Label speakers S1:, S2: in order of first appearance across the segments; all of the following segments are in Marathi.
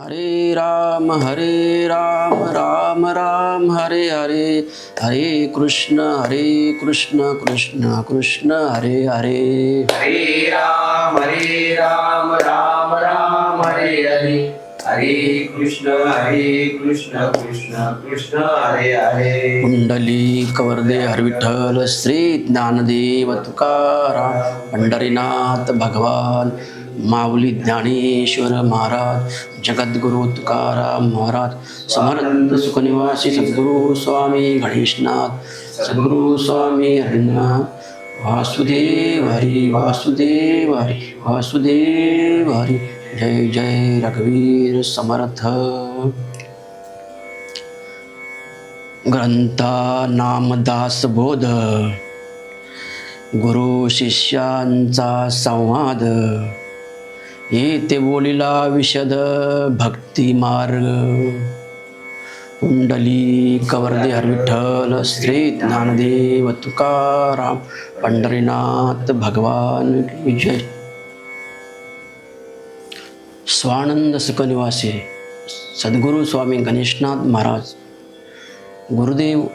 S1: हरे राम हरे राम राम राम हरे हरे। हरे कृष्ण हरे कृष्ण कृष्ण कृष्ण हरे हरे।
S2: हरे राम हरे राम राम राम हरे हरे। हरे कृष्ण हरे कृष्ण कृष्ण कृष्ण हरे हरे।
S1: कुंडली कवर्दे हरविठ्ठल श्री ज्ञानदेव तुकाराम पंढरीनाथ भगवान। माऊली ज्ञानेश्वर महाराज जगद्गुरु तुकाराम महाराज समर्थ सुखनिवासी सद्गुरु स्वामी गणेशनाथ सद्गुरु स्वामी हरिनाथ वासुदेव हरी वासुदेव हरी वासुदेव हरी जय जय रघुवीर समर्थ। ग्रंथा नामदास बोध गुरु शिष्यांचा संवाद येते बोलिला विशद भक्ती मार्ग. कुंडली कवर्दे हरविठ्ठल श्री ज्ञानदेव तुकाराम पंढरीनाथ भगवान विजय स्वानंद सुखनिवासी सद्गुरू स्वामी गणेशनाथ महाराज गुरुदेव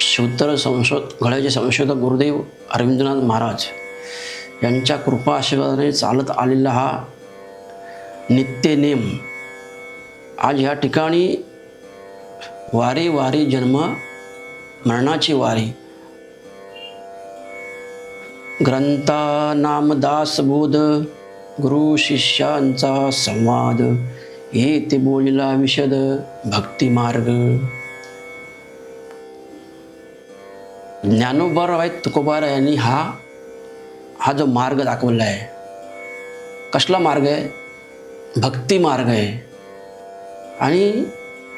S1: शिवतर संशोध घड्याचे संशोधक गुरुदेव अरविंदनाथ महाराज. यांच्या कृपा आशीर्वादाने चालत आलेला हा नित्य नेम आज ह्या ठिकाणी वारी वारी जन्म मरणाची वारी. ग्रंथा नामदास बोध गुरु शिष्यांचा संवाद येते बोलला विशद भक्ती मार्ग ज्ञानोबाराव आहेत तुकोबार यांनी हा हा जो मार्ग दाखवला आहे कसला मार्ग आहे? भक्ती मार्ग आहे. आणि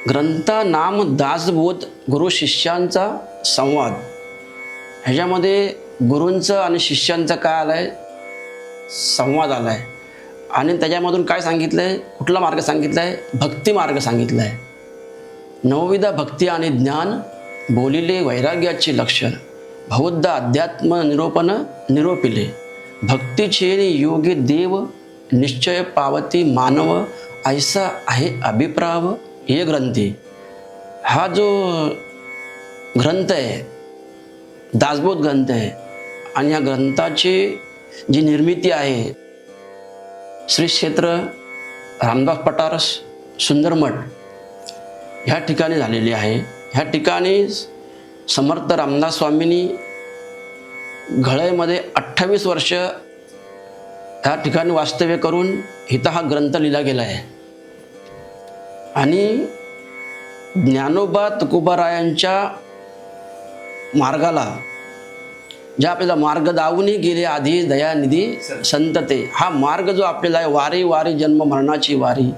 S1: ग्रंथा नाम दासबोध गुरु शिष्यांचा संवाद. ह्याच्यामध्ये गुरूंचं आणि शिष्यांचं काय आलं आहे संवाद आला आहे आणि त्याच्यामधून काय सांगितलं आहे कुठला मार्ग सांगितला आहे भक्ती मार्ग सांगितला आहे नवविधा भक्ती आणि ज्ञान बोलिले वैराग्याचे लक्षण. बौद्ध अध्यात्म निरोपण निरोपिले। भक्तीचे योगी देव निश्चय पावती मानव ऐसा आहे अभिप्राव हे ग्रंथी। हा जो ग्रंथ आहे दासबोध ग्रंथ आहे आणि या ग्रंथाची जी निर्मिती आहे श्री क्षेत्र रामदास पटारस सुंदरमठ ह्या ठिकाणी झालेली आहे. ह्या ठिकाणी समर्थ रामदास स्वामींनी घळईमध्ये अठ्ठावीस वर्ष ह्या ठिकाणी वास्तव्य करून हिता हा ग्रंथ लिहिला गेला आहे. आणि ज्ञानोबा तुकोबारायांच्या मार्गाला ज्या आपल्याला मार्ग दावूनही गेले आधी दयानिधी संतते हा मार्ग जो आपल्याला आहे वारी वारी जन्म मरणाची वारी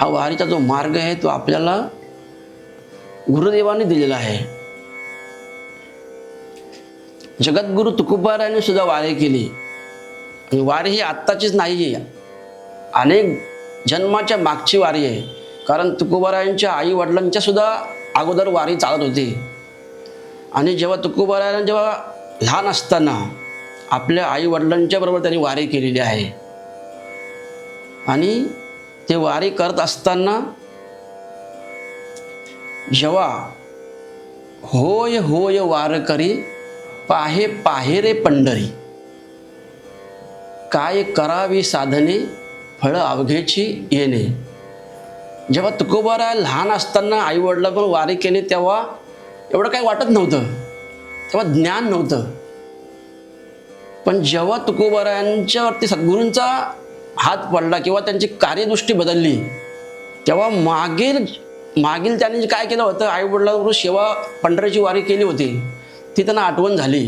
S1: हा वारीचा जो मार्ग आहे तो आपल्याला गुरुदेवाने दिलेला आहे. जगद्गुरु तुकोबारायांनी सुद्धा वारी केली. वारी ही आत्ताचीच नाही आहे. अनेक जन्माच्या मागची वारी आहे. कारण तुकोबारायांच्या आई वडिलांच्या सुद्धा अगोदर वारी चालत होती. आणि जेव्हा तुकोबारायांना जेव्हा लहान असताना आपल्या आई वडिलांच्या बरोबर त्यांनी वारी केलेली आहे. आणि ते वारी करत असताना जेव्हा होय होय वार करी पाहे पाहेरे पंढरी. काय करावी साधने फळ अवघेची येणे. जेव्हा तुकोबारा लहान असताना आई वडिला पण वारी केली तेव्हा एवढं काही वाटत नव्हतं. तेव्हा ज्ञान नव्हतं. पण जेव्हा तुकोबारायांच्यावरती सद्गुरूंचा हात पडला किंवा त्यांची कार्यदृष्टी बदलली तेव्हा मागील मागील त्यांनी जे काय केलं होतं आई सेवा पंढरीची वारी केली होती. ती त्यांना आठवण झाली.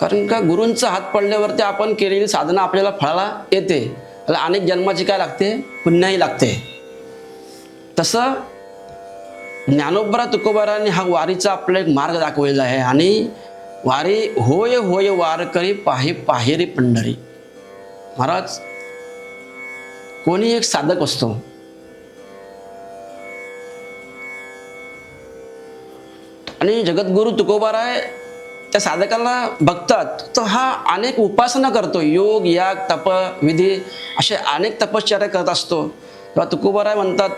S1: कारण का गुरूंचा हात पडल्यावरती आपण केलेली साधना आपल्याला फळाला येते. त्याला अनेक जन्माची काय लागते? पुण्याही लागते. तसं ज्ञानोबरा तुकोबारांनी हा वारीचा आपला एक मार्ग दाखवलेला आहे आणि वारी होय होय वार करी पाहे पाहेरी पंढरी. महाराज कोणी एक साधक असतो आणि जगद्गुरु तुकोबाराय त्या साधकाला बघतात. तर हा अनेक उपासना करतो. योग याग तप विधी असे अनेक तपश्चर्या करत असतो. तेव्हा तुकोबाराय म्हणतात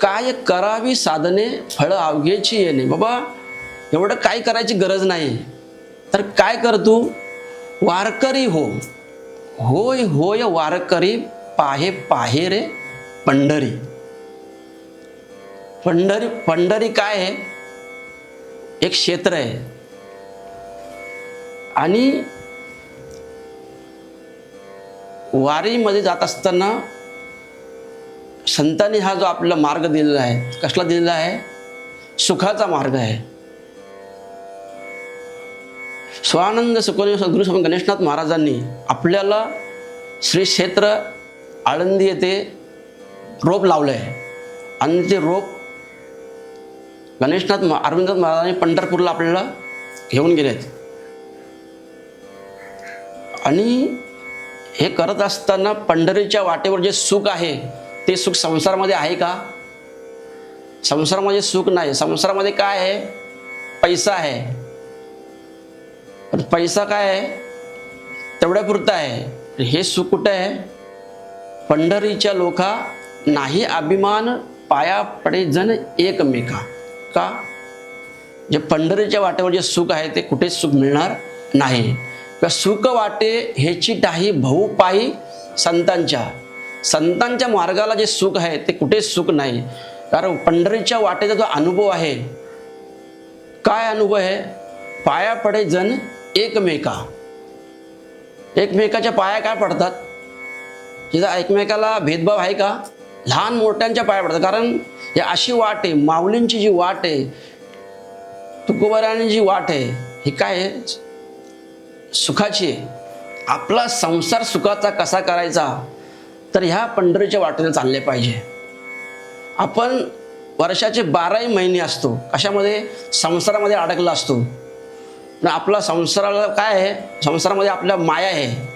S1: काय करावी साधने फळ अवघ्याची येणे. बाबा एवढं काय करायची गरज नाही. तर काय कर तू? वारकरी हो. होय होय वारकरी पाहे पाहे रे पंढरी. पंढरी पंढरी काय आहे? एक क्षेत्र आहे. आणि वारीमध्ये जात असताना संतांनी हा जो आपला मार्ग दिलेला आहे कसला दिलेला आहे? सुखाचा मार्ग आहे. स्वानंद सुखदेव सद्गुरू स्वामी गणेशनाथ महाराजांनी आपल्याला श्री क्षेत्र आळंदी येथे रोप लावलं आहे आणि ते रोप गणेशनाथ अरविंदनाथ महाराजांनी पंढरपूरला आपल्याला घेऊन गेलेत आणि हे करत असताना पंढरीच्या वाटेवर जे सुख आहे ते सुख संसारामध्ये आहे का? संसारामध्ये सुख नाही. संसारामध्ये काय आहे? पैसा आहे. पैसा काय आहे? तेवढ्यापुरता आहे. हे सुख कुठं आहे? पंढरीच्या लोका नाही अभिमान पाया पडे जण एकमेका. का जे पंढरीच्या वाटेवर जे सुख आहे ते कुठेच सुख मिळणार नाही. किंवा सुख वाटे ह्याची टाही भाऊ पायी संतांच्या. संतांच्या मार्गाला जे सुख आहे ते कुठेच सुख नाही. कारण पंढरीच्या वाटेचा जो अनुभव आहे काय अनुभव आहे? पाया पडे जण एकमेका. एकमेकाच्या पाया काय पडतात? तिथं एकमेकाला भेदभाव आहे का? लहान मोठ्यांच्या पाया पडतात. कारण हे अशी वाट आहे माऊलींची जी वाट आहे तुकोबाराने जी वाट आहे ही काय आहे? सुखाची आहे. आपला संसार सुखाचा कसा करायचा? तर ह्या पंढरीच्या वाटेने चालले पाहिजे. आपण वर्षाचे बाराही महिने असतो. कशामध्ये? संसारामध्ये अडकला असतो. पण आपला संसाराला काय आहे? संसारामध्ये आपल्या माया आहे.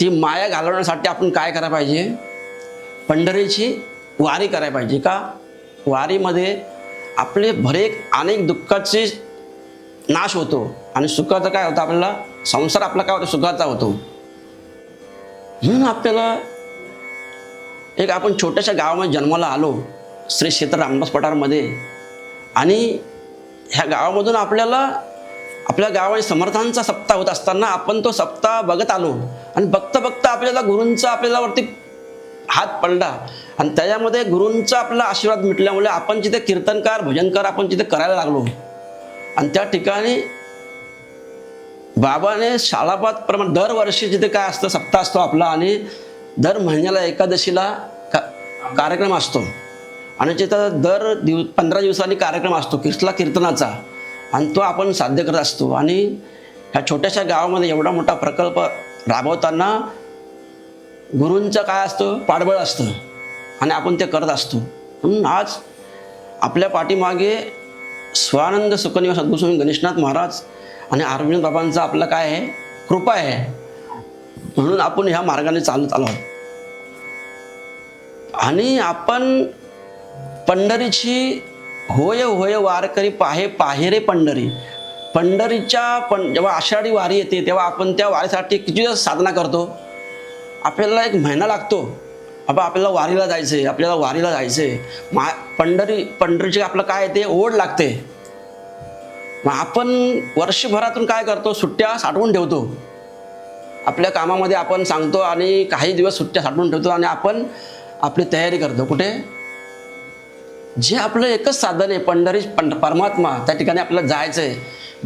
S1: ती माया घालवण्यासाठी आपण काय करायला पाहिजे? पंढरीची वारी करायला पाहिजे. का वारीमध्ये आपले भरेक अनेक दुःखाचे नाश होतो आणि सुखाचा काय होतं आपल्याला? संसार आपला काय होतो? सुखाचा होतो. म्हणून आपल्याला एक आपण छोट्याशा गावामध्ये जन्माला आलो श्री क्षेत्र रामदास पठारमध्ये आणि ह्या गावामधून आपल्याला आपल्या गावामध्ये समर्थांचा सप्ताह होत असताना आपण तो सप्ताह बघत आलो. आणि बघता बघता आपल्याला गुरूंचा आपल्यालावरती हात पडला आणि त्याच्यामध्ये गुरूंचा आपला आशीर्वाद मिटल्यामुळे आपण जिथे कीर्तनकार भजनकार आपण जिथे करायला लागलो. आणि त्या ठिकाणी बाबाने शाळापात प्रमाणे दरवर्षी जिथे काय असतं सप्ताह असतो आपला आणि दर महिन्याला एकादशीला का कार्यक्रम असतो. आणि तिथं दर दिव पंधरा दिवसांनी कार्यक्रम असतो किसला कीर्तनाचा. आणि तो आपण साध्य करत असतो. आणि ह्या छोट्याशा गावामध्ये एवढा मोठा प्रकल्प राबवताना गुरूंचं काय असतं? पाठबळ असतं. आणि आपण ते करत असतो. म्हणून आज आपल्या पाठीमागे स्वानंद सुखनिवा सद्गुरुस्वामी गणेशनाथ महाराज आणि अरविंद बाबांचा आपलं काय आहे? कृपा आहे. म्हणून आपण ह्या मार्गाने चालत आलो आहोत. आणि आपण पंढरीची होय होय वारकरी पाहे पाहेरे पंढरी. पंढरीच्या पण जेव्हा आषाढी वारी येते तेव्हा आपण त्या वारीसाठी किती दिवस साधना करतो? आपल्याला एक महिना लागतो. बाबा आपल्याला वारीला जायचं आहे आपल्याला वारीला जायचं आहे मा पंढरी पंढरीची आपलं काय ते ओढ लागते. मग आपण वर्षभरातून काय करतो? सुट्ट्या साठवून ठेवतो. आपल्या कामामध्ये आपण सांगतो आणि काही दिवस सुट्ट्या साठवून ठेवतो आणि आपण आपली तयारी करतो. कुठे? जे आपलं एकच साधन आहे पंढरी पं परमात्मा त्या ठिकाणी आपल्याला जायचं आहे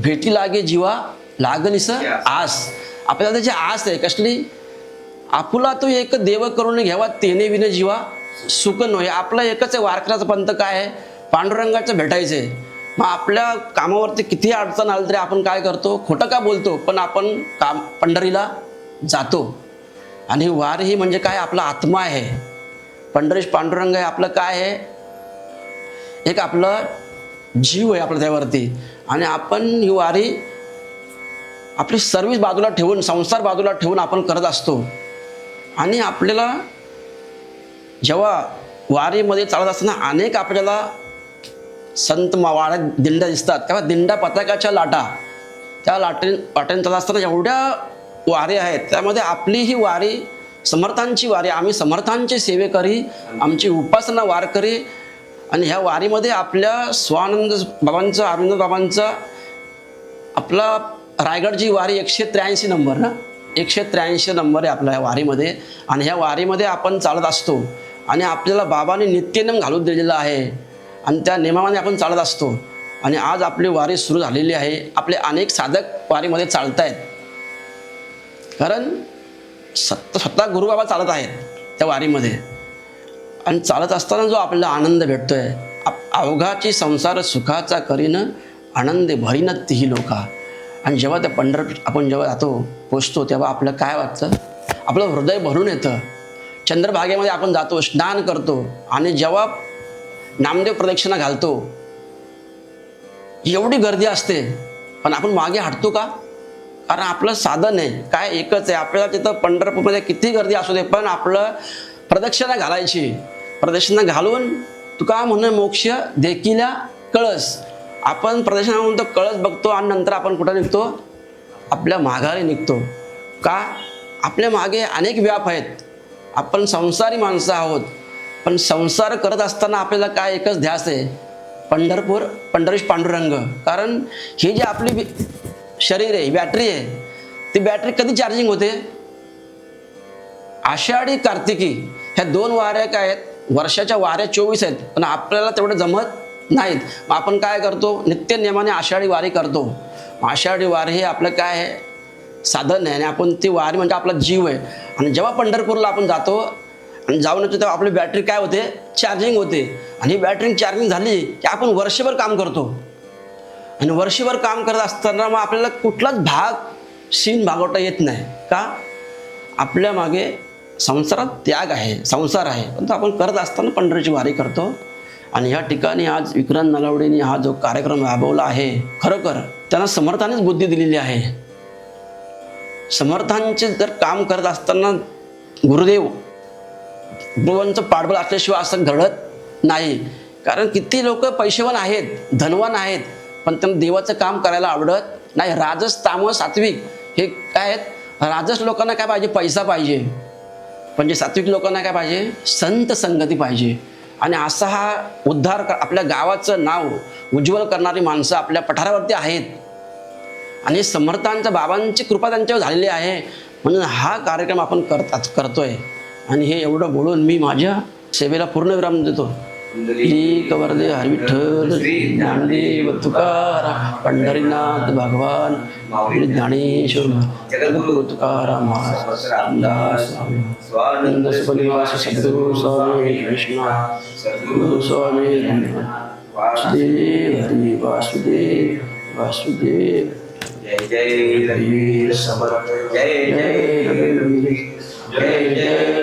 S1: भेटी लागे जीवा लागलीस आस. आपल्याला त्याची आस आहे कसली? आपुला तो एक देव करून घ्यावा तेने विन जीवा सुख नव्हे आपला एकच आहे वारकऱ्याचा पंथ काय आहे? पांडुरंगाचं भेटायचं. आहे मग आपल्या कामावरती किती अडचण आली तरी आपण काय करतो? खोटं का बोलतो? पण आपण काम पंढरीला जातो. आणि वार ही म्हणजे काय? आपला आत्मा आहे. पंढरीश पांडुरंग आहे आपलं काय आहे? एक आपलं जीव आहे आपल्या त्यावरती. आणि आपण ही वारी आपली सर्विस बाजूला ठेवून संसार बाजूला ठेवून आपण करत असतो. आणि आपल्याला जेव्हा वारीमध्ये चालत असताना अनेक आपल्याला संत वाड्यात दिंड्या दिसतात. तेव्हा दिंडा पताकाच्या लाटा त्या लाटेन वाटेन चालत असताना एवढ्या वारी आहेत. त्यामध्ये आपली ही वारी समर्थांची वारी आम्ही समर्थांचे सेवेकरी आमची उपासना वारकरी आणि ह्या वारीमध्ये आपल्या स्वानंद बाबांचा अरविंद बाबांचा आपला रायगडची वारी एकशे त्र्याऐंशी नंबर ना? एकशे त्र्याऐंशी नंबर आहे आपल्या ह्या वारीमध्ये. आणि ह्या वारीमध्ये आपण चालत असतो. आणि आपल्याला बाबाने नित्यनेम घालून दिलेला आहे. आणि त्या नियमामध्ये आपण चालत असतो. आणि आज आपली वारी सुरू झालेली आहे. आपले अनेक साधक वारीमध्ये चालत आहेत कारण सत्त स्वतः गुरुबाबा चालत आहेत त्या वारीमध्ये. आणि चालत असताना जो आपल्याला आनंद भेटतोय. आप- अवघाची संसार सुखाचा करीन आनंद भरीन तीही लोका. आणि जेव्हा त्या पंढर आपण जेव्हा जातो पोचतो तेव्हा आपलं काय वाटतं? आपलं हृदय भरून येतं. चंद्रभागेमध्ये आपण जातो स्नान करतो आणि जेव्हा नामदेव प्रदक्षिणा घालतो एवढी गर्दी असते. पण आपण मागे हटतो का? कारण आपलं साधन आहे. काय एकच आहे. आपल्याला तिथं पंढरपूरमध्ये किती गर्दी असू दे पण आपलं प्रदक्षिणा घालायची. प्रदक्षिणा घालून तुका म्हणून मोक्ष देखील कळस. आपण प्रदर्शनामधून तर तो कळस बघतो आणि नंतर आपण कुठं निघतो? आपल्या माघारी निघतो. का? आपल्या मागे अनेक व्याप आहेत. आपण संसारी माणसं आहोत. पण संसार करत असताना आपल्याला काय एकच ध्यास आहे? पंढरपूर पंढरीश पांडुरंग. कारण ही जी आपली शरीर आहे बॅटरी आहे ती बॅटरी कधी चार्जिंग होते? आषाढी कार्तिकी ह्या दोन वाऱ्या काय आहेत? वर्षाच्या वाऱ्या चोवीस आहेत. पण आपल्याला तेवढं जमत नाहीत. मग आपण काय करतो? नित्य नियमाने आषाढी वारी करतो. आषाढी वारी हे आपलं काय आहे? साधन आहे आणि आपण ती वारी म्हणजे आपला जीव आहे. आणि जेव्हा पंढरपूरला आपण जातो आणि जाऊन येतो तेव्हा आपली बॅटरी काय होते? चार्जिंग होते. आणि ही बॅटरी चार्जिंग झाली की आपण वर्षभर काम करतो. आणि वर्षभर काम करत असताना मग आपल्याला कुठलाच भाग सीन भागवता येत नाही. का? आपल्या मागे संसारात त्याग आहे संसार आहे. पण तो आपण करत असताना पंढरीची वारी करतो. आणि ह्या ठिकाणी आज विक्रांत नलावडेने हा जो कार्यक्रम राबवला आहे खरोखर त्यांना समर्थानेच बुद्धी दिलेली आहे. समर्थांचे जर काम करत असताना गुरुदेव गुरुवांचं पाठबळ असल्याशिवाय असं घडत नाही. कारण किती लोक पैसेवान आहेत धनवान आहेत पण त्यांना देवाचं काम करायला आवडत नाही. राजस तामस सात्विक हे काय आहेत? राजस लोकांना काय पाहिजे? पैसा पाहिजे. पण जे सात्विक लोकांना काय पाहिजे? संत संगती पाहिजे. आणि असा हा उद्धार कर- आपल्या गावाचं नाव उज्ज्वल करणारी माणसं आपल्या पठारावरती आहेत. आणि समर्थांच्या बाबांची कृपा त्यांच्यावर झालेली आहे. म्हणून हा कार्यक्रम आपण करतात करतोय. आणि हे एवढं बोलून मी माझ्या सेवेला पूर्णविराम देतो. ली कवर्दे हरिविठ्ठल ज्ञानदेव तुकाराम पंढरीनाथ भगवान ज्ञानेश्वर जगद्गुरु तुकाराम रामदास स्वानंद सुपनिवास सद्गुरु स्वामी कृष्ण सद्गुरु स्वामी वासुदेव हरी वासुदेव वासुदेव
S2: जय जय रघुवीर समर्थ जय जय रघुवीर जय जय